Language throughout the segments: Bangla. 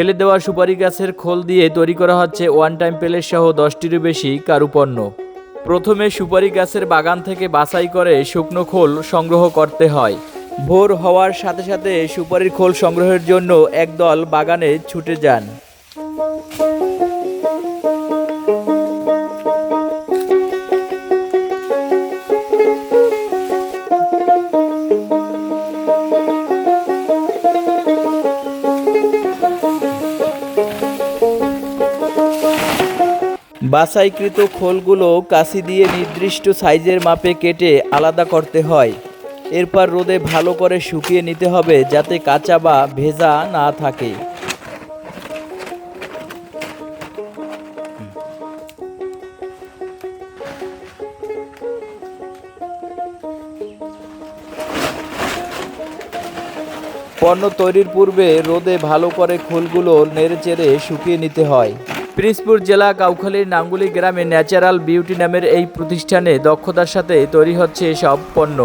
ফেলে দেওয়া সুপারি গাছের খোল দিয়ে তৈরি করা হচ্ছে ওয়ান টাইম পেলের সহ দশটিরও বেশি কারুপণ্য। প্রথমে সুপারি গাছের বাগান থেকে বাছাই করে শুকনো খোল সংগ্রহ করতে হয়। ভোর হওয়ার সাথে সাথে সুপারির খোল সংগ্রহের জন্য একদল বাগানে ছুটে যান। বাছাইকৃত খোলগুলো কাশি দিয়ে নির্দিষ্ট সাইজের মাপে কেটে আলাদা করতে হয়। এরপর রোদে ভালো করে শুকিয়ে নিতে হবে যাতে কাঁচা বা ভেজা না থাকে। পণ্য তৈরির পূর্বে রোদে ভালো করে খোলগুলো নেড়েচেড়ে শুকিয়ে নিতে হয়। পিরিজপুর জেলা কাউখালীর নাঙ্গুলি গ্রামে ন্যাচারাল বিউটি নামের এই প্রতিষ্ঠানে দক্ষতার সাথে তৈরি হচ্ছে সব পণ্য।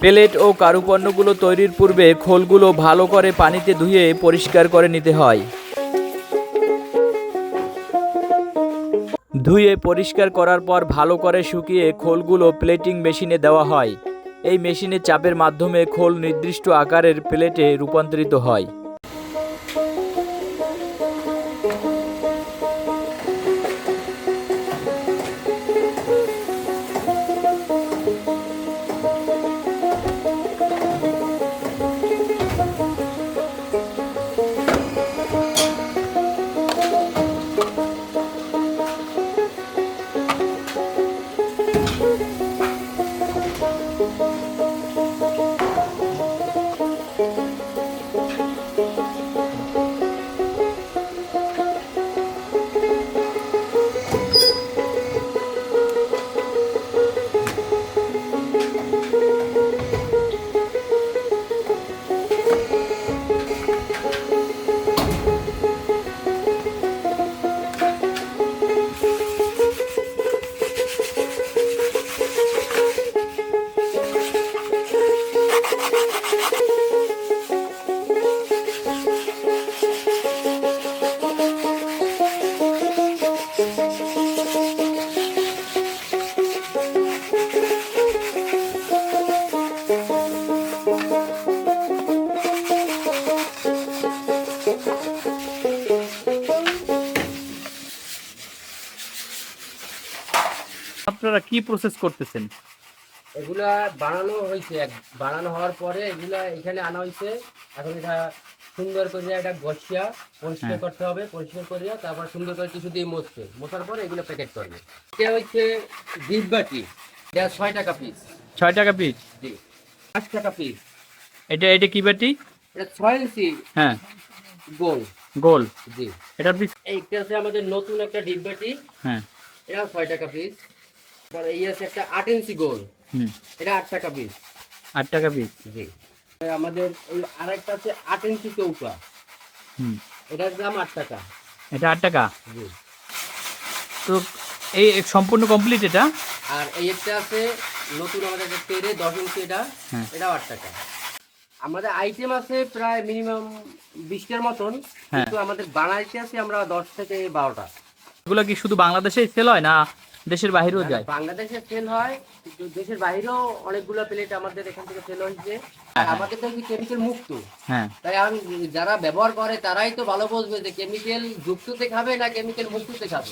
প্লেট ও কারুপণ্যগুলো তৈরির পূর্বে খোলগুলো ভালো করে পানিতে ধুয়ে পরিষ্কার করে নিতে হয়। ধুয়ে পরিষ্কার করার পর ভালো করে শুকিয়ে খোলগুলো প্লেটিং মেশিনে দেওয়া হয়। এই মেশিনে চাপের মাধ্যমে খোল নির্দিষ্ট আকারের প্লেটে রূপান্তরিত হয়। আপনারা কি প্রসেস করতেছেন? এগুলা বানানো হয়েছে বানানো হওয়ার পরে এগুলা এখানে আনা হয়েছে। এখন এটা সুন্দর করে এটা গছিয়া পরিষ্কার হ্যাঁ। করতে হবে পরিষ্কার করিয়া তারপর সুন্দর করে কিছু দিয়ে মুছতে মোছার পরে এগুলো প্যাকেট করবে। এটা হচ্ছে ডিপ বাটি। এটা ছয় টাকা পিস ছয় টাকা পিস জি। পাঁচ টাকা পিস এটা এটা কি বাটি? এটা ছয় ইঞ্চি হ্যাঁ। গোল। গোল? জি। এটা পিস এইটা আছে আমাদের নতুন একটা ডিপ বাটি। হ্যাঁ। এটা ছয় টাকা পিস পরে এই আছে একটা আট ইঞ্চি গোল। হুম। এটা আট টাকা পিস আট টাকা পিস জি। আমাদের আরেকটা আছে আট ইঞ্চি চৌকা হুম। এটার দাম আট টাকা। এটা আট টাকা? জি। তো এই সম্পূর্ণ কমপ্লিট এটা? আর এই একটা আছে নতুন আমাদের একটা তেরে দশ ইঞ্চি এটা। হ্যাঁ। এটাও আট টাকা। আমাদের আইটেম আছে প্রায় মিনিমাম বিশটার মতন। হ্যাঁ। কিন্তু আমাদের বানাইতে আছে আমরা দশ থেকে বারোটা। এগুলো কি শুধু বাংলাদেশে সেল হয় না দেশের বাইরেও যায়। বাংলাদেশে সেল হয় কিন্তু দেশের বাইরেও অনেকগুলো প্লেট আমাদের এখান থেকে সেল হয়েছে। আর আমাদের তো কেমিক্যাল মুক্ত? হ্যাঁ। তাই আমি যারা ব্যবহার করে তারাই তো ভালো বুঝবে যে কেমিক্যাল যুক্ততে খাবে না কেমিক্যাল মুক্ততে খাবে?